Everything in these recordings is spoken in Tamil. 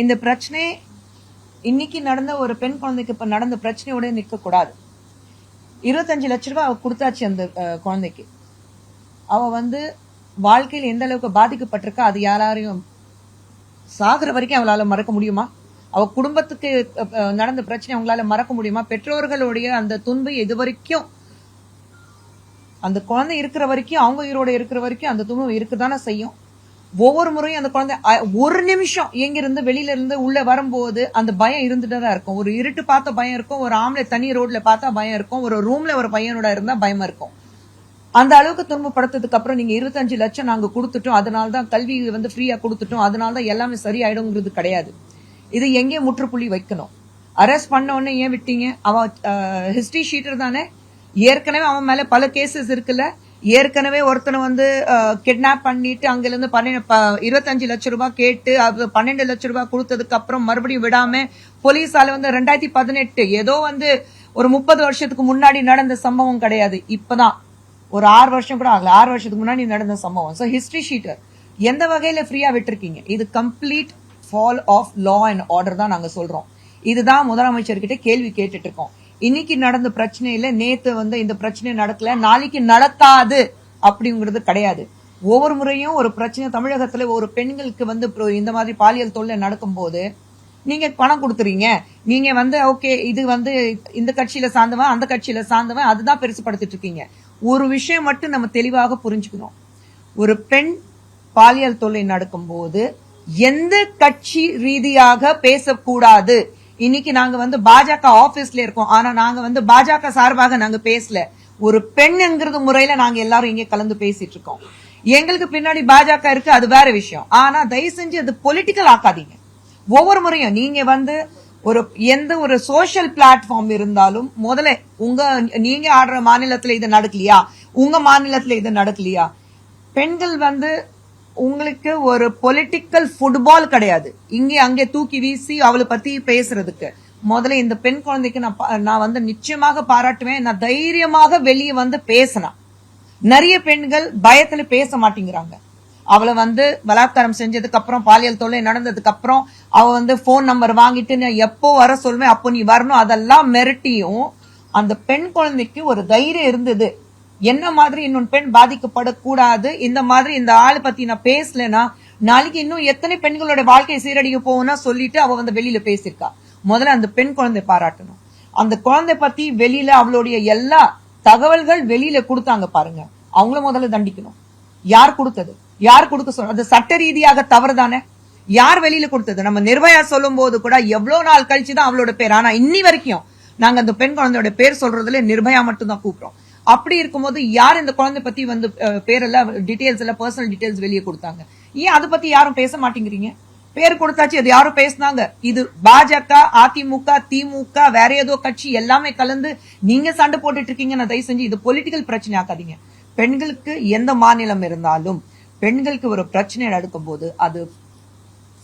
இந்த பிரச்சனை இன்னைக்கு நடந்த ஒரு பெண் குழந்தைக்கு இப்ப நடந்த பிரச்சனையோட நிற்கக்கூடாது கூடாது இருபத்தஞ்சு லட்ச ரூபாய் அவ கொடுத்தாச்சு அந்த குழந்தைக்கு. அவ வந்து வாழ்க்கையில் எந்த அளவுக்கு பாதிக்கப்பட்டிருக்கா அது யாராரையும் சாகுற வரைக்கும் அவளால மறக்க முடியுமா? அவ குடும்பத்துக்கு நடந்த பிரச்சனை அவங்களால மறக்க முடியுமா? பெற்றோர்களுடைய அந்த துன்பு இது வரைக்கும் அந்த குழந்தை இருக்கிற வரைக்கும் அவங்க உயிரோட இருக்கிற வரைக்கும் அந்த துன்பம் இருக்குதானே செய்யும்? ஒவ்வொரு முறையும் அந்த குழந்தை அ, ஒரு நிமிஷம் எங்கிருந்து வெளியில இருந்து உள்ள வரும்போது அந்த பயம் இருந்துட்டு தான் இருக்கும். ஒரு இருட்டு பார்த்த பயம் இருக்கும் ஒரு ஆம்பளை தனி ரோட்ல பார்த்தா பயம் இருக்கும் ஒரு ரூம்ல ஒரு பையனோட இருந்தா பயமா இருக்கும். அந்த அளவுக்கு துன்பப்படுத்ததுக்கு அப்புறம் நீங்க இருபத்தஞ்சு லட்சம் நாங்க கொடுத்துட்டோம். அதனால தான் கல்வி வந்து ஃப்ரீயா கொடுத்துட்டோம். அதனால தான் எல்லாமே சரியாயிடுங்கிறது கிடையாது. இது எங்கே முற்றுப்புள்ளி வைக்கணும். அரெஸ்ட் பண்ண உடனே ஏன் விட்டீங்க? அவன் ஹிஸ்டரி ஷீட்டர் தானே? ஏற்கனவே அவன் மேல பல கேசஸ் இருக்குல்ல? ஏற்கனவே ஒருத்தனை வந்து கிட்னாப் பண்ணிட்டு அங்கிருந்து பன்னெண்டு ப- இருபத்தஞ்சு லட்ச ரூபாய் கேட்டு அது பன்னெண்டு லட்ச ரூபாய் கொடுத்ததுக்கு அப்புறம் மறுபடியும் விடாம போலீஸால வந்து ரெண்டாயிரத்தி பதினெட்டு ஏதோ வந்து ஒரு முப்பது வருஷத்துக்கு முன்னாடி நடந்த சம்பவம் கிடையாது. இப்பதான். ஒரு ஆறு வருஷம் கூட ஆகல. ஆறு வருஷத்துக்கு முன்னாடி நடந்த சம்பவம். ஸோ ஹிஸ்டரி ஷீட்டர் எந்த வகையில ஃப்ரீயா விட்டுருக்கீங்க? இது complete fall of law and order தான் நாங்க சொல்றோம். இதுதான் முதலமைச்சர்கிட்ட கேள்வி கேட்டுட்டு இருக்கோம். இன்னைக்கு நடந்த பிரச்சனையில நேத்து வந்து இந்த பிரச்சனை நடக்கல நாளைக்கு நடத்தாது அப்படிங்கிறது கிடையாது. ஒவ்வொரு முறையும் ஒரு பிரச்சனை தமிழகத்துல ஒரு பெண்களுக்கு வந்து இந்த மாதிரி பாலியல் தொல்லை நடக்கும்போது நீங்க பணம் கொடுத்துறீங்க நீங்க வந்து ஓகே இது வந்து இந்த கட்சியில சார்ந்தவன் அந்த கட்சியில சார்ந்தவன் அதுதான் பெருசுப்படுத்திட்டு இருக்கீங்க. ஒரு விஷயம் மட்டும் நம்ம தெளிவாக புரிஞ்சுக்கணும். ஒரு பெண் பாலியல் தொல்லை நடக்கும்போது எந்த கட்சி ரீதியாக பேசக்கூடாது இன்னைக்கு நாங்க வந்து பாஜக ஆபீஸ்ல இருக்கோம். ஆனா நாங்க வந்து பாஜக சார்பாக நாங்க பேசல. ஒரு பெண்ங்கிறது முறையில நாங்க எல்லாரும் இங்க கலந்து பேசிட்டு இருக்கோம். எங்களுக்கு பின்னாடி பாஜக இருக்கு அது வேற விஷயம். ஆனா தயவு செஞ்சு அது பொலிட்டிக்கல் ஆக்காதீங்க. ஒவ்வொரு முறையும் நீங்க வந்து ஒரு எந்த ஒரு சோஷியல் பிளாட்ஃபார்ம் இருந்தாலும் முதல்ல உங்க நீங்க ஆடுற மாநிலத்துல இது நடக்கலையா? உங்க மாநிலத்துல இது நடக்கலையா? பெண்கள் வந்து உங்களுக்கு ஒரு பொலிட்டிக்கல் ஃபுட்பால் கிடையாது. இங்கே அங்கே தூக்கி வீசி அவளை பத்தி பேசுறதுக்கு. முதல்ல இந்த பெண் குழந்தைக்கு நான் பா- நான் வந்து நிச்சயமாக பாராட்டுவேன். நான் தைரியமாக வெளியே வந்து பேசினேன் நிறைய பெண்கள் பயத்துல பேச மாட்டேங்கிறாங்க. அவளை வந்து பலாத்காரம் செஞ்சதுக்கு அப்புறம் பாலியல் தொல்லை நடந்ததுக்கு அப்புறம் அவ வந்து போன் நம்பர் வாங்கிட்டு நான் எப்போ வர சொல்வேன் அப்போ நீ வரணும் அதெல்லாம் மிரட்டியும் அந்த பெண் குழந்தைக்கு ஒரு தைரியம் இருந்தது. என்ன மாதிரி இன்னொரு பெண் பாதிக்கப்படக்கூடாது? இந்த மாதிரி இந்த ஆளு பத்தி நான் பேசலனா நாளைக்கு இன்னும் எத்தனை பெண்களோட வாழ்க்கை சீரடிக்க போகும்னா சொல்லிட்டு அவ வந்து வெளியில பேசியிருக்கா. முதல்ல அந்த பெண் குழந்தை பாராட்டணும். அந்த குழந்தை பத்தி வெளியில அவளுடைய எல்லா தகவல்கள் வெளியில கொடுத்தாங்க பாருங்க. அவங்கள முதல்ல தண்டிக்கணும். யார் கொடுத்தது? யார் கொடுக்க சொல்ற அது சட்ட ரீதியாக தவறு தானே யார் வெளியில கொடுத்தது? நம்ம நிர்பயா சொல்லும் போது கூட எவ்வளவு நாள் கழிச்சு தான் அவளோட பேர். ஆனா இன்னி வரைக்கும் நாங்க அந்த பெண் குழந்தையோட பேர் சொல்றதுல நிர்பயா மட்டும் தான் கூப்பிடுறோம். அப்படி இருக்கும்போது யார் இந்த குழந்தை பத்தி வந்து பேரெல்லாம் டீடைல்ஸ் எல்லாம் பர்சனல் டீடைல்ஸ் வெளியே கொடுத்தாங்க? ஏன் அதை பத்தி யாரும் பேச மாட்டேங்கிறீங்க? பேர் கொடுத்தாச்சு அது யாரும் பேசுனாங்க. இது பாஜக அதிமுக திமுக வேற ஏதோ கட்சி எல்லாமே கலந்து நீங்க சண்டை போட்டுட்டு இருக்கீங்க நான் தயவு செஞ்சு இது பொலிட்டிக்கல் பிரச்சனை ஆக்காதீங்க. பெண்களுக்கு எந்த மாநிலம் இருந்தாலும் பெண்களுக்கு ஒரு பிரச்சனை நடக்கும்போது அது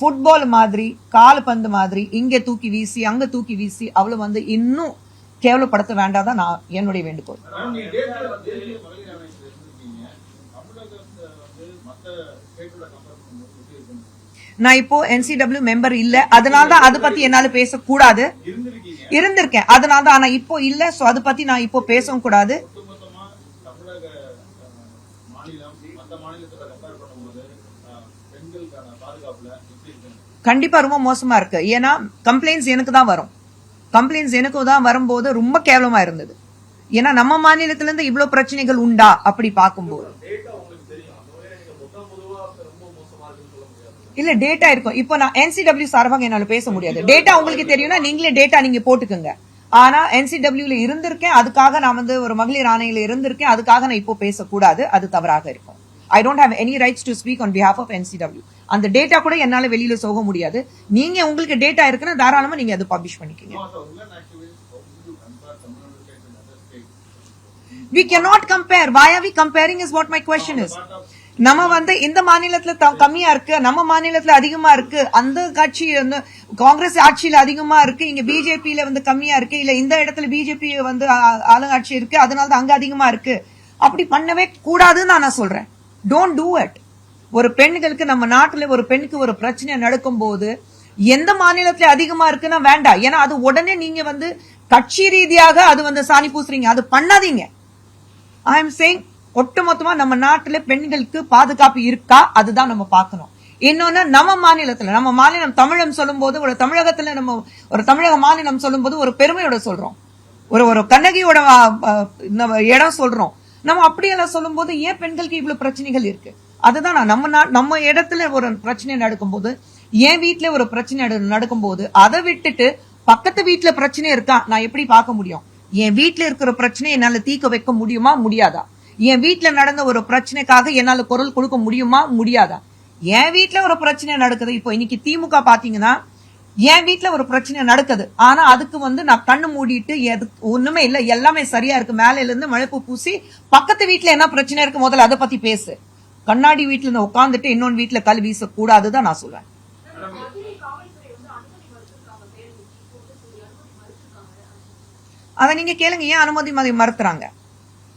ஃபுட்பால் மாதிரி கால்பந்து மாதிரி இங்க தூக்கி வீசி அங்க தூக்கி வீசி அவ்வளவு வந்து இன்னும் கேவலப்படுத்த வேண்டாதான் நான் என்னுடைய வேண்டுகோள். நான் இப்போ என்சிடபிள்யூ மெம்பர் இல்ல அதனால தான் அதை பத்தி என்னால பேசக்கூடாது. இருந்திருக்கேன் அதனால தான் ஆனா இப்போ இல்ல சோ அதை பத்தி நான் இப்போ பேசவும் கூடாது. கண்டிப்பா ரொம்ப மோசமா இருக்கு. ஏன்னா கம்ப்ளைண்ட்ஸ் எனக்கு தான் வரும். கம்ப்ளைண்ட்ஸ் எனக்கும் தான் வரும்போது ரொம்ப கேவலமா இருந்தது. ஏன்னா நம்ம மாநிலத்துல இருந்து இவ்வளவு பிரச்சனைகள் உண்டா? அப்படி பார்க்கும்போது. இல்ல டேட்டா இருக்கும். இப்போ நான் என்சிடபிள்யூ சார்பாக என்னால பேச முடியாது. டேட்டா உங்களுக்கு தெரியும்னா நீங்களே டேட்டா நீங்க போட்டுக்கோங்க. ஆனா என்சிடபிள்யூல இருந்திருக்கேன். அதுக்காக நான் வந்து ஒரு மகளிர் ஆணையில இருந்திருக்கேன். அதுக்காக நான் இப்போ பேசக்கூடாது. அது தவறாக இருக்கும். I don't have any rights to speak on behalf of NCW அந்த டேட்டா கூட என்னால வெளியில சோக முடியாது. நீங்க உங்களுக்கு டேட்டா இருக்குன்னா தாராளமா நீங்க அதை publish பண்ணிக்கீங்க. We as not compare why are we comparing is what my question is நம்ம வந்து இந்த மாநிலத்துல த- கம்மியா இருக்கு நம்ம மாநிலத்துல அதிகமா இருக்கு அந்த கட்சி வந்து காங்கிரஸ் ஆட்சியில அதிகமா இருக்கு இங்க பிஜேபியில வந்து கம்மியா இருக்கு இல்ல இந்த இடத்துல பிஜேபி வந்து ஆளுங்காட்சி ஆளுங்கட்சி இருக்கு அதனால தான் அங்க அதிகமா இருக்கு. அப்படி பண்ணவே கூடாதுன்னு நான் சொல்றேன். டோன்ட் டூ இட் ஒரு பெண்களுக்கு நம்ம நாட்டில் ஒரு பெண்ணுக்கு ஒரு பிரச்சனை நடக்கும் போது எந்த மாநிலத்துல அதிகமா இருக்குன்னா வேண்டாம். ஏன்னா அது உடனே நீங்க வந்து கட்சி ரீதியாக அது வந்து சாணி பூசுறீங்க. அது பண்ணாதீங்க. ஐ எம் சேங் ஒட்டுமொத்தமா நம்ம நாட்டுல பெண்களுக்கு பாதுகாப்பு இருக்கா? அதுதான் நம்ம பார்க்கணும். இன்னொன்னு நம்ம மாநிலத்துல நம்ம மாநிலம் தமிழம் சொல்லும்போது ஒரு தமிழகத்துல நம்ம ஒரு தமிழக மாநிலம் சொல்லும்போது ஒரு பெருமையோட சொல்றோம். ஒரு ஒரு கண்ணகியோட இடம் சொல்றோம். நம்ம அப்படியெல்லாம் சொல்லும்போது ஏன் பெண்களுக்கு இவ்வளவு பிரச்சனைகள் இருக்கு? அதுதான் நான் நம்ம நா- நம்ம இடத்துல ஒரு பிரச்சனை நடக்கும்போது என் வீட்டுல ஒரு பிரச்சனை நடக்கும் நடக்கும்போது அதை விட்டுட்டு பக்கத்து வீட்டுல பிரச்சனை இருக்கா? நான் எப்படி பார்க்க முடியும்? என் வீட்டுல இருக்கிற பிரச்சனையை என்னால தீர்க்க வைக்க முடியுமா? முடியாதா? என் வீட்டுல நடந்த ஒரு பிரச்சனைக்காக என்னால குரல் கொடுக்க முடியுமா? முடியாதா? என் வீட்டுல ஒரு பிரச்சனை நடக்குது. இப்போ இன்னைக்கு திமுக பாத்தீங்கன்னா என் வீட்ல ஒரு பிரச்சனை நடக்குது. ஆனா அதுக்கு வந்து நான் கண்ணு மூடிட்டு எது ஒண்ணுமே இல்ல. எல்லாமே சரியா இருக்கு. மேலையில இருந்து மழைப்பு பூசி பக்கத்து வீட்டுல என்ன பிரச்சனை இருக்கு? முதல்ல அதை பத்தி பேசு. கண்ணாடி வீட்டுல இருந்து உட்காந்துட்டு இன்னொன்னு வீட்டுல கல் வீச கூடாதுதான் நான் சொல்றேன். அதை நீங்க கேளுங்க. ஏன் அனுமதி மதி மறுத்துறாங்க?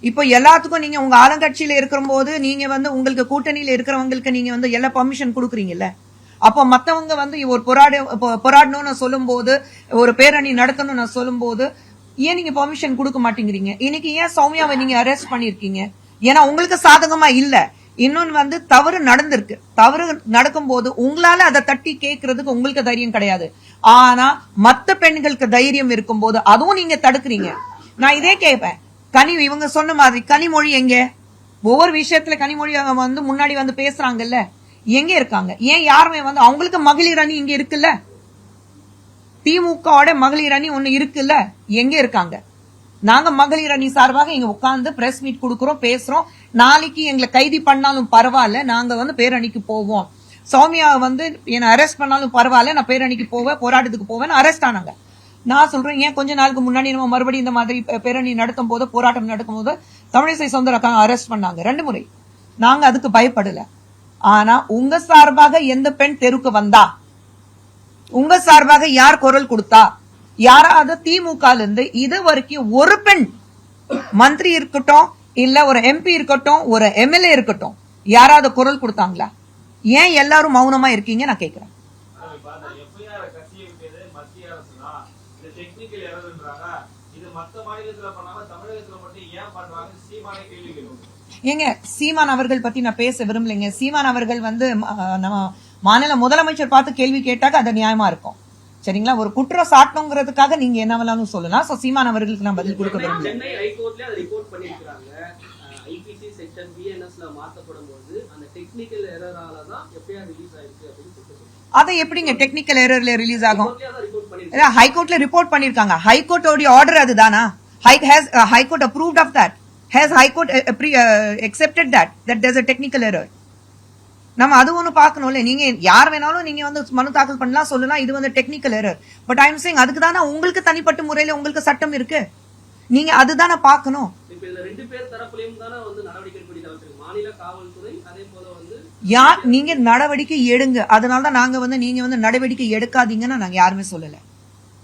இப்போ எல்லாத்துக்கும் நீங்க உங்க ஆளுங்கட்சியில இருக்கிற நீங்க வந்து உங்களுக்கு கூட்டணியில இருக்கிறவங்களுக்கு நீங்க வந்து எல்லா பர்மிஷன் கொடுக்குறீங்கல்ல? அப்போ மத்தவங்க வந்து ஒரு போராட போராடணும்னு போராடணும்னு சொல்லும்போது ஒரு பேரணி நடத்தணும்னு சொல்லும்போது ஏன் நீங்க பர்மிஷன் கொடுக்க மாட்டேங்கிறீங்க? இன்னைக்கு ஏன் சௌமியாவை நீங்க அரெஸ்ட் பண்ணிருக்கீங்க ஏன்னா உங்களுக்கு சாதகமா இல்ல. இன்னொன்னு வந்து தவறு நடந்திருக்கு. தவறு நடக்கும்போது உங்களால அதை தட்டி கேட்கறதுக்கு உங்களுக்கு தைரியம் கிடையாது. ஆனா மத்த பெண்களுக்கு தைரியம் இருக்கும்போது அதுவும் நீங்க தடுக்கிறீங்க. நான் இதே கேட்பேன் கனி இவங்க சொன்ன மாதிரி கனிமொழி எங்க? ஒவ்வொரு விஷயத்துல கனிமொழி வந்து முன்னாடி வந்து பேசுறாங்கல்ல? எங்க இருக்காங்க? ஏன் யாருமே வந்து அவங்களுக்கு மகளிர் அணி இங்க இருக்குல்ல? திமுகவோட மகளிர் அணி ஒண்ணு இருக்குல்ல? எங்க இருக்காங்க? நாங்க மகளிர் அணி சார்பாக இங்க உட்கார்ந்து பிரஸ் மீட் கொடுக்கறோம் பேசுறோம். நாளைக்கு எங்களை கைது பண்ணாலும் பரவாயில்ல நாங்க வந்து பேரணிக்கு போவோம். சௌமியா வந்து என்னை அரெஸ்ட் பண்ணாலும் பரவாயில்ல நான் பேரணிக்கு போவேன் போராட்டத்துக்கு போவேன் அரெஸ்ட் ஆனாங்க. நான் சொல்றேன் ஏன் கொஞ்ச நாளுக்கு முன்னாடி நம்ம மறுபடியும் இந்த மாதிரி பேரணி நடத்தும் போது போராட்டம் நடக்கும் போது தமிழிசை சவுந்தரக்காங்க அரெஸ்ட் பண்ணாங்க. ரெண்டு முறை. நாங்க அதுக்கு பயப்படல. ஆனா உங்க சார்பாக எந்த பெண் தெருவுக்கு வந்தா? உங்க சார்பாக யார் குரல் கொடுத்தா? யாராவது திமுக இருந்து இது வரைக்கும் ஒரு பெண் மந்திரி இருக்கட்டும் இல்ல ஒரு எம்பி இருக்கட்டும் ஒரு எம்எல்ஏ இருக்கட்டும் யாராவது குரல் கொடுத்தாங்களா? ஏன் எல்லாரும் மௌனமா இருக்கீங்க? நான் கேக்குறேன். இது மத்த மாநிலத்துல பண்ணாம தமிழகத்துல மட்டும் ஏன் பண்றாங்க சீமானே கேள்வி ஏங்க சீமான் அவர்கள் பத்தி நான் பேச விரும்பலைங்க. சீமான் அவர்கள் வந்து நம்ம மாநில முதலமைச்சர் பார்த்து கேள்வி கேட்டாக்க அது நியாயமா இருக்கும். சரிங்களா? ஒரு குற்றம் சாட்டணுங்கிறதுக்காக நீங்க என்ன வேணாலும் சொல்லலாம். சோ சீமான் அவர்களுக்கு நான் பதில் கொடுக்க விரும்பல. சென்னை ஹைகோர்ட்லயே அதை ரிப்போர்ட் பண்ணிருக்காங்க ஐபிசி செக்ஷன் பிஎன்எஸ்ல மாத்தப்படும் போது அந்த டெக்னிக்கல் எரரால தான் எஃப்ஐஆர் ரிலீஸ் ஆயிருக்கு அப்படின்னு அதை எப்படிங்க டெக்னிக்கல் எரர்ல ரிலீஸ் ஆகும்? ஹைகோர்ட்ல ரிப்போர்ட் பண்ணிருக்காங்க ஹைகோர்ட்டோட ஆர்டர் அதுதானா? High has high court approved of that has high court accepted that that there's a technical error. நம்ம அது ஒண்ணு பார்க்கணும்ல நீங்க யார் வேணாலும் நீங்க வந்து மனு தாக்கல் பண்ணலாம் சொல்லலாம் இது வந்து டெக்னிக்கல் எரர் பட் ஐம் சேங் அதுக்கு தானே உங்களுக்கு தனிப்பட்ட முறையில உங்களுக்கு சட்டம் இருக்கு. நீங்க அதுதானே பார்க்கணும். யார் நீங்க நடவடிக்கை எடுங்க. அதனால தான் நாங்க வந்து நீங்க வந்து நடவடிக்கை எடுக்காதீங்கன்னு நாங்க யாருமே சொல்லல.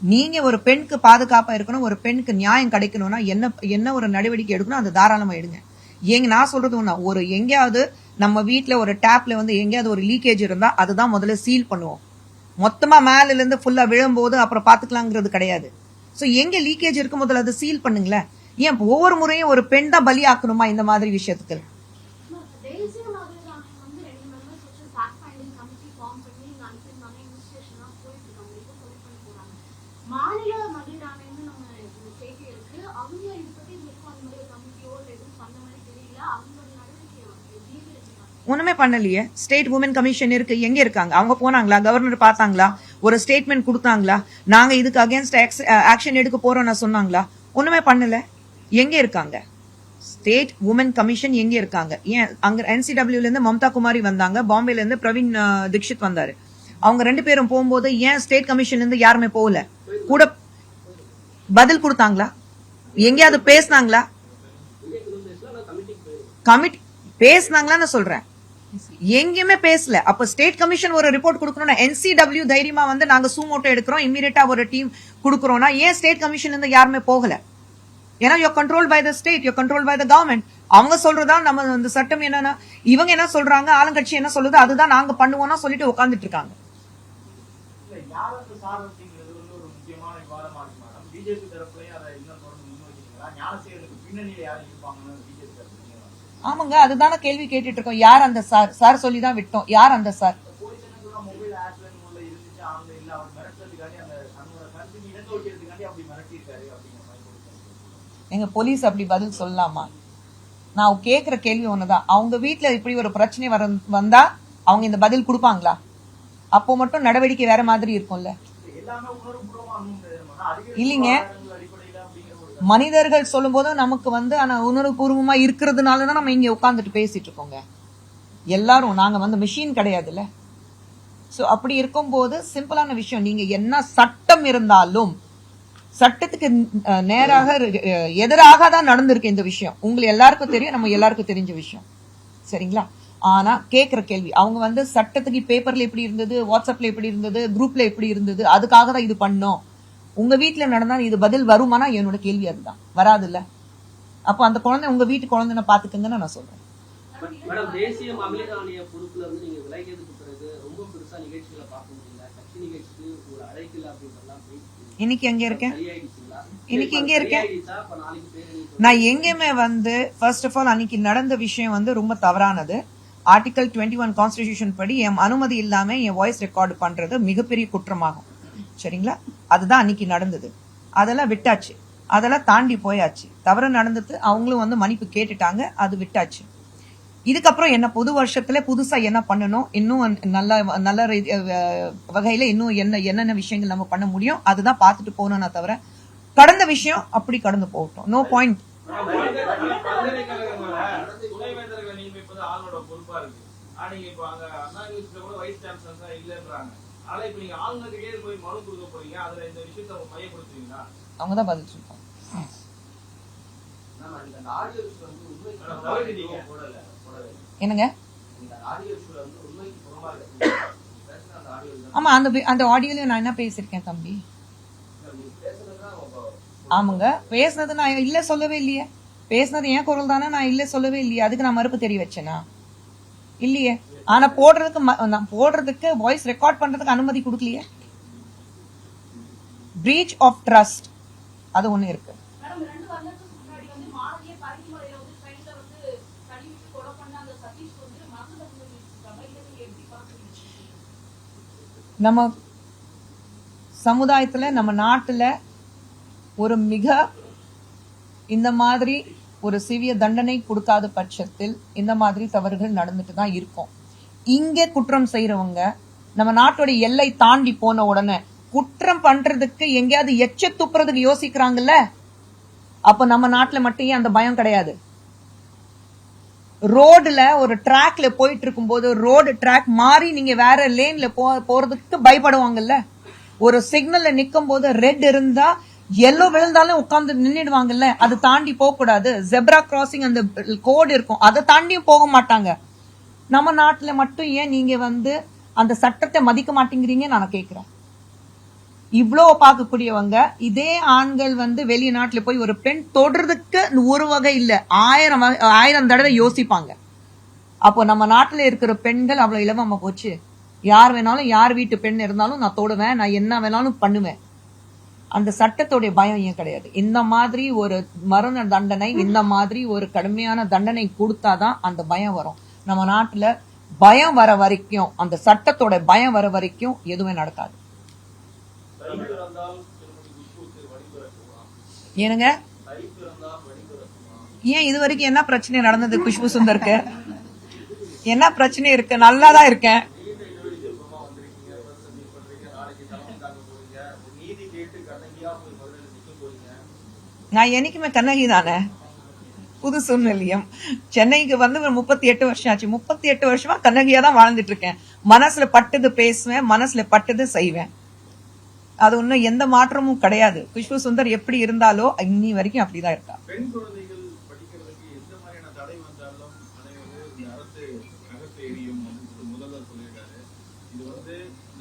நீங்க ஒரு பெண்ணுக்கு பாதுகாப்பா இருக்கணும் ஒரு பெண்ணுக்கு நியாயம் கிடைக்கணும்னா என்ன என்ன ஒரு நடவடிக்கை எடுக்கணும் அது தாராளமா எடுங்க. எங்க நான் சொல்றது ஒண்ணா ஒரு எங்கேயாவது நம்ம வீட்டுல ஒரு டேப்ல வந்து எங்கேயாவது ஒரு லீக்கேஜ் இருந்தா அதுதான் முதல்ல சீல் பண்ணுவோம். மொத்தமா மேல இருந்து ஃபுல்லா விழும்போது அப்புறம் பாத்துக்கலாங்கிறது கிடையாது. சோ எங்க லீக்கேஜ் இருக்கும் முதல்ல அதை சீல் பண்ணுங்களேன். ஏன் ஒவ்வொரு முறையும் ஒரு பெண் தான் பலியாக்கணுமா இந்த மாதிரி விஷயத்துக்கு தேசிய மகளிர் ஆணையம் வந்து ரெண்டு மெம்பர்ஸ் வச்சு ஃபேக்ட் ஃபைண்டிங் கமிட்டி ஃபார்ம் பண்ணி இங்க அனுப்பியிருந்தாங்க இன்வெஸ்டிகேஷன்லாம் போயிட்டு இருக்காங்க இப்போ சொல்லி பண்ணி போறாங்க மாநில மகளிர் ஆணையம்னு நம்ம இந்த ஸ்டேட் இருக்கு அவங்க இது பத்தி இது வரைக்கும் அந்த மாதிரி கமிட்டியோ இல்லை எதுவும் பண்ண மாதிரி தெரியல அவங்களோட நடவடிக்கை எப்படி எடுக்கிறாங்க ஒண்ணுமே பண்ணலையே. ஸ்டேட் உமன் கமிஷன் இருக்கு. எங்க இருக்காங்க? அவங்க போனாங்களா? கவர்னர் பார்த்தாங்களா? ஒரு ஸ்டேட்மெண்ட் கொடுத்தாங்களா? நாங்க இதுக்கு அகேன்ஸ்ட் ஆக்ஷன் எடுக்க போறோம்னு சொன்னாங்களா? ஒண்ணுமே பண்ணல. எங்க இருக்காங்க? ஸ்டேட் உமன் கமிஷன் எங்க இருக்காங்க? ஏன் அங்க என்சிடபிள்யூல இருந்து மம்தா குமாரி வந்தாங்க. பாம்பேல இருந்து பிரவீன் தீக்ஷித் வந்தாரு. அவங்க ரெண்டு பேரும் போகும்போது ஏன் ஸ்டேட் கமிஷன்ல இருந்து யாருமே போகல? கூட பதில் கொடுத்தாங்களா? எங்கேயாவது பேசுனாங்களா? கமிட் பேசுனாங்களான்னு சொல்றேன். எங்கேயுமே பேசல. அப்ப ஸ்டேட் கமிஷன் ஒரு ரிப்போர்ட் கொடுக்கணும்னா என்சிடபிள்யூ தைரியமா வந்து நாங்க சூமோட்டோ எடுக்கிறோம். இம்மீடியட்டா ஒரு டீம் கொடுக்கறோம்னா ஏன் ஸ்டேட் கமிஷன் இருந்து யாருமே போகல? ஏன்னா you control by the state you control by the government அவங்க சொல்றதா நம்ம இந்த சட்டம் என்னன்னா இவங்க என்ன சொல்றாங்க ஆளுங்கட்சி என்ன சொல்லுது அதுதான் நாங்க பண்ணுவோம்னா சொல்லிட்டு உட்கார்ந்துட்டு இருக்காங்க. பிஜேபி தரப்புலயும் அதை இன்னும் யாரும் இருப்பாங்கன்னு ஆமாங்க அதுதானே கேள்வி கேட்டுட்டு இருக்கோம் யார் அந்த சார்? சார் சொல்லி தான் விட்டோம். யார் அந்த சார்? எங்க போலீஸ் அப்படி பதில் சொல்லலாமா? நான் கேக்குற கேள்வி ஒண்ணுதான். அவங்க வீட்டுல இப்படி ஒரு பிரச்சனை வர வந்தா அவங்க இந்த பதில் கொடுப்பாங்களா? அப்போ மட்டும் நடவடிக்கை வேற மாதிரி இருக்கும்ல. இல்லைங்க. மனிதர்கள் சொல்லும்போது நமக்கு வந்து ஆனால் உணர்வுபூர்வமா இருக்கிறதுனால தான் நம்ம இங்கே உட்காந்துட்டு பேசிட்டு இருக்கோங்க. எல்லாரும் நாங்கள் வந்து மிஷின் கிடையாதுல்ல. ஸோ அப்படி இருக்கும்போது சிம்பிளான விஷயம் நீங்கள் என்ன சட்டம் இருந்தாலும் சட்டத்துக்கு நேராக எதிராக தான் நடந்திருக்கு இந்த விஷயம். உங்களுக்கு எல்லாருக்கும் தெரியும் நம்ம எல்லாருக்கும் தெரிஞ்ச விஷயம். சரிங்களா? ஆனால் கேட்குற கேள்வி அவங்க வந்து சட்டத்துக்கு பேப்பரில் எப்படி இருந்தது வாட்ஸ்அப்பில் எப்படி இருந்தது குரூப்பில் எப்படி இருந்தது அதுக்காக தான் இது பண்ணோம். உங்க வீட்ல நடந்தா இது பதில் வருமானா? என்னோட கேள்வி அதுதான். வராதுல்ல. அப்போ அந்த குழந்தை உங்க வீட்டு குழந்தைன பாத்துக்கங்கன்னு நான் சொல்றேன். மேடம் தேசிய மகளிர் ஆணைய பொறுப்புல இருந்து நீங்க விலகியதுக்கு பிறகு ரொம்ப பெருசா நிகழ்ச்சிகளை பார்க்க முடியல. கட்சி நிகழ்ச்சிக்கு ஒரு அழைக்கல அப்படின்றலாம் இன்னைக்கு எங்க இருக்கேன்? இன்னைக்கு எங்க இருக்கேன்? நான் எங்கேயுமே வந்து ஃபர்ஸ்ட் ஆஃப் ஆல் அன்னைக்கு நடந்த விஷயம் வந்து ரொம்ப தவறானது. ஆர்டிகல் டுவெண்ட்டி ஒன் கான்ஸ்டிடியூஷன் படி என் அனுமதி இல்லாம என் வாய்ஸ் ரெக்கார்டு பண்றது மிகப்பெரிய குற்றமாகும். சரிங்களா? அதுதான் அன்னைக்கு நடந்தது. அதெல்லாம் விட்டாச்சு. அதெல்லாம் தாண்டி போயாச்சு. தவறு நடந்தது அவங்களும் வந்து மன்னிப்பு கேட்டுட்டாங்க அது விட்டாச்சு. இதுக்கப்புறம் என்ன புது வருஷத்துல புதுசா என்ன பண்ணணும்? இன்னும் நல்ல நல்ல அஹ் வகையில இன்னும் என்ன என்னென்ன விஷயங்கள் நம்ம பண்ண முடியும்? அதுதான் பார்த்துட்டு போகணும்னா தவிர கடந்த விஷயம் அப்படி கடந்து போகட்டும். நோ பாயிண்ட் ஆளுநரோட பொறுப்பா இருக்கு. ஆனா இப்ப அங்க அண்ணா யூனிவர்சிட்டியில கூட வைஸ் இல்லன்றாங்க. ஆனா இப்ப நீங்க ஆளுநர்கிட்டே போய் மனு கொடுக்க போறீங்க அதுல இந்த விஷயத்தை மையப்படுத்துவீங்களா அவங்க தான் பதில் சொல்லுவாங்க. என்னங்க. ஆமா அந்த அந்த ஆடியோல நான் என்ன பேசியிருக்கேன் தம்பி? ஆமாங்க. பேசுனது நான் இல்ல சொல்லவே இல்லையே. பேசுனது என் குரல் தானே நான் இல்ல சொல்லவே இல்லையே. அதுக்கு நான் மறுப்பு தெரிய வச்சேனா? இல்லையே. ஆனா போடுறதுக்கு நான் போடுறதுக்கு வாய்ஸ் ரெக்கார்ட் பண்றதுக்கு அனுமதி கொடுக்கலையே. பிரீச் ஆஃப் ட்ரஸ்ட் அது ஒண்ணு இருக்கு. நம்ம சமுதாயத்துல நம்ம நாட்டுல ஒரு மிக இந்த மாதிரி ஒரு சிவிய தண்டனை கொடுக்காத பட்சத்தில் இந்த மாதிரி தவறுகள் நடந்துட்டு தான் இருக்கும். இங்கே குற்றம் செய்யறவங்க நம்ம நாட்டோட எல்லை தாண்டி போன உடனே குற்றம் பண்றதுக்கு எங்கேயாவது எச்ச துப்புறதுக்கு யோசிக்கிறாங்கல்ல? அப்ப நம்ம நாட்டுல மட்டும் ஏன் அந்த பயம் கிடையாது? ரோடுல ஒரு ட்ராக்ல போயிட்டு இருக்கும்போது ரோடு ட்ராக் மாறி நீங்க வேற லேன்ல போ போறதுக்கு பயப்படுவாங்கல்ல? ஒரு சிக்னல்ல நிக்கும் போது ரெட் இருந்தா எல்லோ விழுந்தாலும் உட்கார்ந்து நின்னுடுவாங்கல்ல அது தாண்டி போக கூடாது ஜெப்ரா கிராசிங் அந்த கோடு இருக்கும். அதை தாண்டியும் போக மாட்டாங்க. நம்ம நாட்டுல மட்டும் ஏன் நீங்க வந்து அந்த சட்டத்தை மதிக்க மாட்டேங்கிறீங்க? நான் கேக்குறேன். இவ்வளோ பார்க்கக்கூடியவங்க இதே ஆண்கள் வந்து வெளிநாட்டுல போய் ஒரு பெண் தொடுறதுக்கு ஒரு வகை இல்ல. ஆயிரம் ஆயிரம் தடவை யோசிப்பாங்க. அப்போ நம்ம நாட்டுல இருக்கிற பெண்கள் அவ்வளவு இலவமா போச்சு. யார் வேணாலும் யார் வீட்டு பெண் இருந்தாலும் நான் தொடுவேன் நான் என்ன வேணாலும் பண்ணுவேன். அந்த சட்டத்துடைய பயம் ஏன் கிடையாது? இந்த மாதிரி ஒரு மரண தண்டனை இந்த மாதிரி ஒரு கடுமையான தண்டனை கொடுத்தாதான் அந்த பயம் வரும். நம்ம நாட்டுல பயம் வர வரைக்கும் அந்த சட்டத்தோட பயம் வர வரைக்கும் எதுவுமே நடக்காது. ஏனுங்க? ஏன் இது வரைக்கும் என்ன பிரச்சனை நடந்தது குஷ்பு சுந்தருக்கு? என்ன பிரச்சனை இருக்கு? நல்லா தான் இருக்கேன் நீண்ட இடைவெளி செல்வமா வந்திருக்கீங்க பிரஸ் மீட் பண்றீங்க நாளைக்கு தலைமை தாங்க போறீங்க ஒரு நீதி கேட்டு கண்ணகியா போய் மதுரையில் நிக்க போறீங்க நான் என்னைக்குமே கண்ணகி தானே புது சூழ்நிலையம். சென்னைக்கு வந்து ஒரு முப்பத்தி எட்டு வருஷம் ஆச்சு. முப்பத்தி எட்டு வருஷமா கண்ணகியா தான் வாழ்ந்துட்டு இருக்கேன் மனசுல பட்டது பேசுவேன் மனசுல பட்டது செய்வேன். அது ஒன்றும் எந்த மாற்றமும் கிடையாது. குஷ்பு சுந்தர் எப்படி இருந்தாலோ இன்னி வரைக்கும் அப்படிதான் இருக்கா.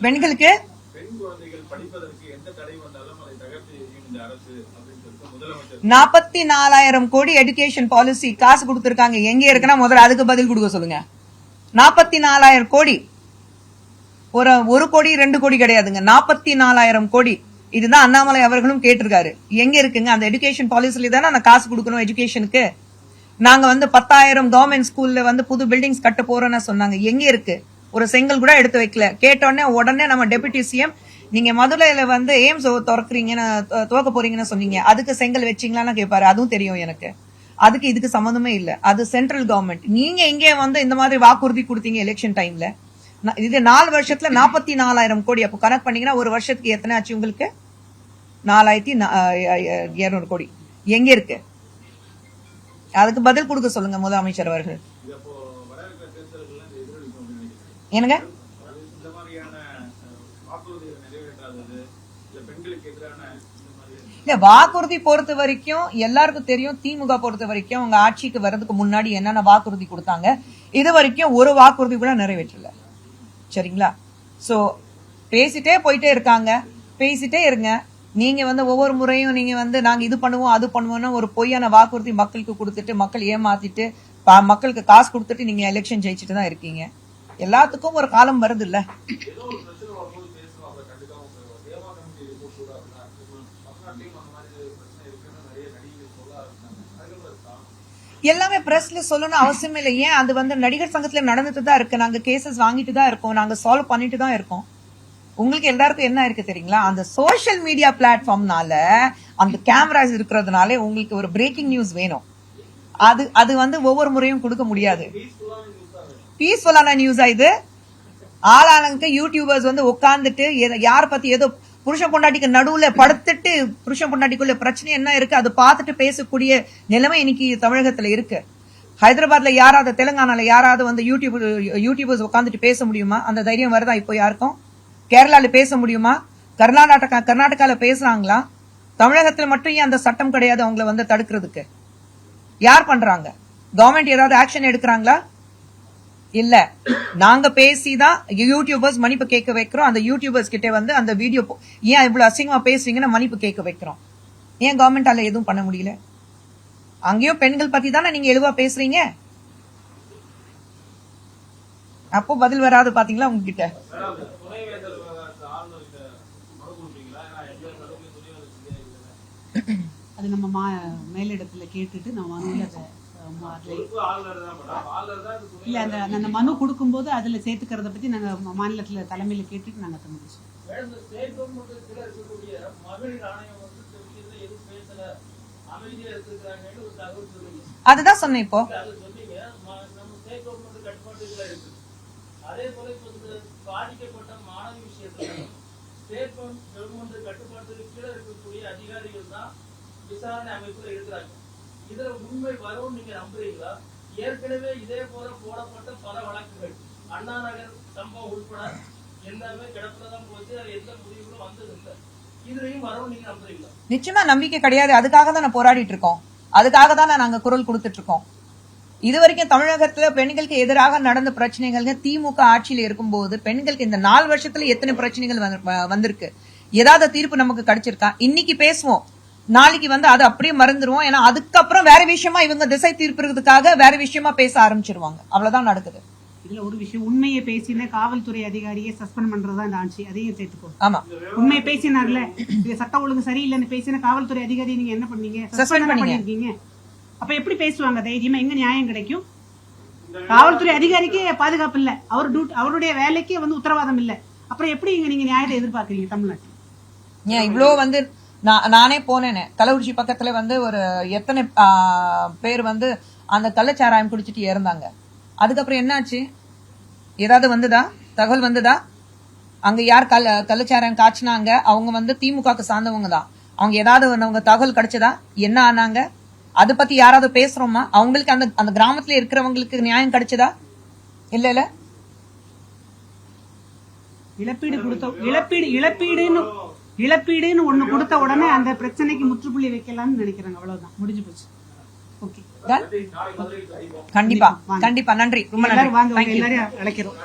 பெண்களுக்கு நாற்பத்தி நாலாயிரம் கோடி எஜுகேஷன் பாலிசி காசு கொடுத்திருக்காங்க. எங்க இருக்குன்னா முதல்ல அதுக்கு பதில் கொடுக்க சொல்லுங்க. நாற்பத்தி நாலாயிரம் கோடி. ஒரு ஒரு கோடி ரெண்டு கோடி கிடையாதுங்க. நாற்பத்தி நாலாயிரம் கோடி. இதுதான் அண்ணாமலை அவர்களும் கேட்டிருக்காரு. எங்க இருக்குங்க? அந்த எஜுகேஷன் பாலிசில தானே நான் காசு கொடுக்கணும் எஜுகேஷனுக்கு நாங்க வந்து பத்தாயிரம் கவர்மெண்ட் ஸ்கூல்ல வந்து புது பில்டிங்ஸ் கட்ட போறோம்னு சொன்னாங்க. எங்க இருக்கு? ஒரு செங்கல் கூட எடுத்து வைக்கல. கேட்டோடனே உடனே நம்ம டெபுட்டி சிஎம் நீங்க மதுரையில வந்து எய்ம்ஸ் திறக்கிறீங்கன்னு து- துவக்க போறீங்கன்னு சொன்னீங்க. அதுக்கு செங்கல் வச்சீங்களான்னு கேட்பாரு அதுவும் தெரியும் எனக்கு. அதுக்கு இதுக்கு சம்மந்தமே இல்ல. அது சென்ட்ரல் கவர்மெண்ட் நீங்க இங்கே வந்து இந்த மாதிரி வாக்குறுதி கொடுத்தீங்க எலெக்ஷன் டைம்ல இது நாலு வருஷத்துல நாற்பத்தி நாலாயிரம் கோடி. அப்போ கணக்கு பண்ணீங்கன்னா ஒரு வருஷத்துக்கு எத்தனை ஆச்சு உங்களுக்கு? நாலாயிரத்தி இருநூறு கோடி. எங்க இருக்கு? அதுக்கு பதில் கொடுக்க சொல்லுங்க முதலமைச்சர் அவர்கள். இது அப்போ வர இருக்கிற தேர்தல்கள்ல இந்த எதிரொலிக்கும் அப்படின்னு நினைக்கிறேன் என்னங்க அதாவது இந்த மாதிரியான அஹ், வாக்குறுதிகளை நிறைவேற்றாதது இல்ல பெண்களுக்கு எதிரான இந்த மாதிரி இல்ல வாக்குறுதி பொறுத்த வரைக்கும் எல்லாருக்கும் தெரியும் திமுக பொறுத்த வரைக்கும் அவங்க ஆட்சிக்கு வர்றதுக்கு முன்னாடி என்னென்ன வாக்குறுதி கொடுத்தாங்க. இது வரைக்கும் ஒரு வாக்குறுதி கூட நிறைவேற்றல. சரிங்களா? சோ பேசிட்டே போயிட்டே இருக்காங்க. பேசிட்டே இருங்க. நீங்க வந்து ஒவ்வொரு முறையும் நீங்க வந்து நாங்க இது பண்ணுவோம் அது பண்ணுவோம்னு ஒரு பொய்யான வாக்குறுதி மக்களுக்கு கொடுத்துட்டு மக்கள் ஏமாத்திட்டு மக்களுக்கு காசு கொடுத்துட்டு நீங்க எலெக்ஷன் ஜெயிச்சுட்டு தான் இருக்கீங்க. எல்லாத்துக்கும் ஒரு காலம் வருது இல்ல ஏதோ ஒரு பிரச்சனை வரும்போது பேசணும் அதை கண்டுக்காம போயிடுவோம் தேவா கமிட்டி ரிப்போர்ட் கூட அப்படின்னா பக்கநாட்டையும் அந்த மாதிரி பிரச்சனை இருக்குன்னு நிறைய நடிகர்கள் சொல்ல ஆரம்பிச்சாங்க அதுக்கப்புறம் தான் எல்லாமே பிரஸ்ல சொல்லணும் அவசியம் இல்லை. ஏன்? அது வந்து நடிகர் சங்கத்துல நடந்துட்டு தான் இருக்கு. நாங்க கேசஸ் வாங்கிட்டு தான் இருக்கோம். நாங்க சால்வ் பண்ணிட்டு தான் இருக்கோம். உங்களுக்கு எல்லாருக்கும் என்ன இருக்கு தெரியுங்களா? அந்த சோஷியல் மீடியா பிளாட்ஃபார்ம்னால அந்த கேமராஸ் இருக்கிறதுனால உங்களுக்கு ஒரு பிரேக்கிங் நியூஸ் வேணும். அது அது வந்து ஒவ்வொரு முறையும் கொடுக்க முடியாது. பீஸ்ஃபுல்லான நியூஸா இது? ஆளானங்க யூடியூபர்ஸ் வந்து உட்கார்ந்துட்டு யார பத்தி ஏதோ புருஷன் பொண்டாட்டிக்கு நடுவுல படுத்துட்டு புருஷன் பொண்டாட்டிக்குள்ள பிரச்சனை என்ன இருக்கு? அதை பார்த்துட்டு பேசக்கூடிய நிலைமை இன்னைக்கு தமிழகத்துல இருக்கு. ஹைதராபாத்ல யாராவது தெலுங்கானால யாராவது வந்து யூடியூப் யூடியூபர்ஸ் உட்காந்துட்டு பேச முடியுமா? அந்த தைரியம் வருதா இப்போ யாருக்கும்? கேரளால பேச முடியுமா? கர்நாடகா கர்நாடகால பேசுறாங்களா? தமிழகத்துல மட்டும் ஏன் அந்த சட்டம் கிடையாது அவங்கள வந்து தடுக்கிறதுக்கு? யார் பண்றாங்க? கவர்மெண்ட் ஏதாவது ஆக்ஷன் எடுக்கிறாங்களா? இல்ல. நாங்க பேசி தான் யூடியூபர்ஸ் மன்னிப்பு கேட்க வைக்கிறோம். அந்த யூடியூபர்ஸ் கிட்ட வந்து அந்த வீடியோ ஏன் இவ்வளவு அசிங்கமா பேசுறீங்கன்னு மன்னிப்பு கேட்க வைக்கிறோம். ஏன் கவர்மெண்டால எதுவும் பண்ண முடியல? அங்கேயும் பெண்கள் பத்தி தானே நீங்க எழுவா பேசுறீங்க? அப்போ பதில் வராது பாத்தீங்களா உங்ககிட்ட? அது நம்ம மேலிடத்துல கேட்டுட்டு மனுவில் அதை இல்ல அந்த அந்த மனு கொடுக்கும்போது அதுல சேர்த்துக்கிறத பத்தி நாங்க மாநிலத்துல தலைமையில கேட்டுட்டு நாங்க அதை முடிச்சோம் மேடம் ஸ்டேட் கவர்மெண்ட் கீழ இருக்கக்கூடிய மகளிர் ஆணையம் வந்து இந்த விஷயத்துல எதுவும் பேசல. அமைதியா இருக்கிறாங்கன்னு ஒரு தகவல் சொன்னீங்க அதுதான் சொன்னேன் இப்போ. அது சொன்னீங்க. ம- நம்ம ஸ்டேட் கவர்மெண்ட் கட்டுப்பாட்டுல இருக்கு. அதே போல இப்ப பாதிக்கப்பட்ட மாணவி விஷயத்துல ஸ்டேட் கவர்மெண்ட் கட்டுப்பாட்டுக்கு கீழே இருக்கக்கூடிய அதிகாரிகள் தான் விசாரணை அமைப்புல இருக்கிறாங்க. இதுல உண்மை வரும் நீங்க நம்புறீங்களா? ஏற்கனவே இதே போல போடப்பட்ட பல வழக்குகள். அண்ணா நகர் சம்பவம் உட்பட எல்லாமே கிடப்புல தான் போச்சு அது எந்த முடிவுகளும் வந்தது இல்லை இதுலயும் வரும் நீங்க நம்புறீங்களா? நிச்சயமா நம்பிக்கை கிடையாது. அதுக்காக தான் போராடிட்டு இருக்கோம். அதுக்காக தான் நாங்க குரல் கொடுத்துட்டு இருக்கோம். இது வரைக்கும் தமிழகத்துல பெண்களுக்கு எதிராக நடந்த பிரச்சனைகள்ங்க திமுக ஆட்சியில இருக்கும்போது பெண்களுக்கு இந்த நாலு வருஷத்துல எத்தனை பிரச்சனைகள் வந்திருக்கு? ஏதாவது தீர்ப்பு நமக்கு கிடைச்சிருக்கா? இன்னைக்கு பேசுவோம். நாளைக்கு வந்து அதை அப்படியே மறந்துருவோம். ஏன்னா அதுக்கப்புறம் வேற விஷயமா இவங்க திசை திருப்புறதுக்காக வேற விஷயமா பேச ஆரம்பிச்சிருவாங்க. அவ்வளவுதான் நடக்குது. இதுல ஒரு விஷயம் உண்மையை பேசின காவல்துறை அதிகாரியை சஸ்பெண்ட் பண்றதா இந்த ஆட்சி. அதையும் சேர்த்துக்கோ. ஆமா. உண்மையை பேசினார்ல இது சட்ட ஒழுங்கு சரியில்லைன்னு பேசின காவல்துறை அதிகாரி நீங்க என்ன பண்ணீங்க? சஸ்பெண்ட். பண்ணிருக்கீங்க. அப்ப எப்படி பேசுவாங்க? தைரியமா எங்க நியாயம் கிடைக்கும்? காவல்துறை அதிகாரிக்கு பாதுகாப்பு இல்ல. அவர் அவருடைய வேலைக்கு வந்து உத்தரவாதம் இல்ல. அப்புறம் எப்படி இங்க நீங்க நியாயத்தை எதிர்பார்க்கறீங்க தமிழ்நாட்டில்? ஏன் இவ்வளோ வந்து நான் நானே போனேனே. கள்ளக்குறிச்சி பக்கத்துல வந்து ஒரு எத்தனை பேர் வந்து அந்த கள்ளச்சாராயம் குடிச்சிட்டு இறந்தாங்க அதுக்கப்புறம் என்னாச்சு? ஏதாவது வந்துதா? தகவல் வந்துதா? அங்க யார் கல் கள்ளச்சாராயம் காய்ச்சினாங்க? அவங்க வந்து திமுகக்கு சார்ந்தவங்க தான் அவங்க ஏதாவது அவங்க தகவல் கிடைச்சதா? என்ன ஆனாங்க? அதை பத்தி யாராவது பேசுறோமா? அவங்களுக்கு அந்த அந்த கிராமத்துல இருக்கிறவங்களுக்கு நியாயம் கிடைச்சதா? இல்ல இல்ல. இழப்பீடு கொடுத்தோம். இழப்பீடு இழப்பீடுன்னு இழப்பீடுன்னு ஒண்ணு கொடுத்த உடனே அந்த பிரச்சனைக்கு முற்றுப்புள்ளி வைக்கலாம்னு நினைக்கிறாங்க. அவ்வளவுதான். முடிஞ்சு போச்சு. ஓகே? கண்டிப்பா. கண்டிப்பா. நன்றி. ரொம்ப நன்றி. வாங்க. எல்லாரையும் அழைக்கிறோம்.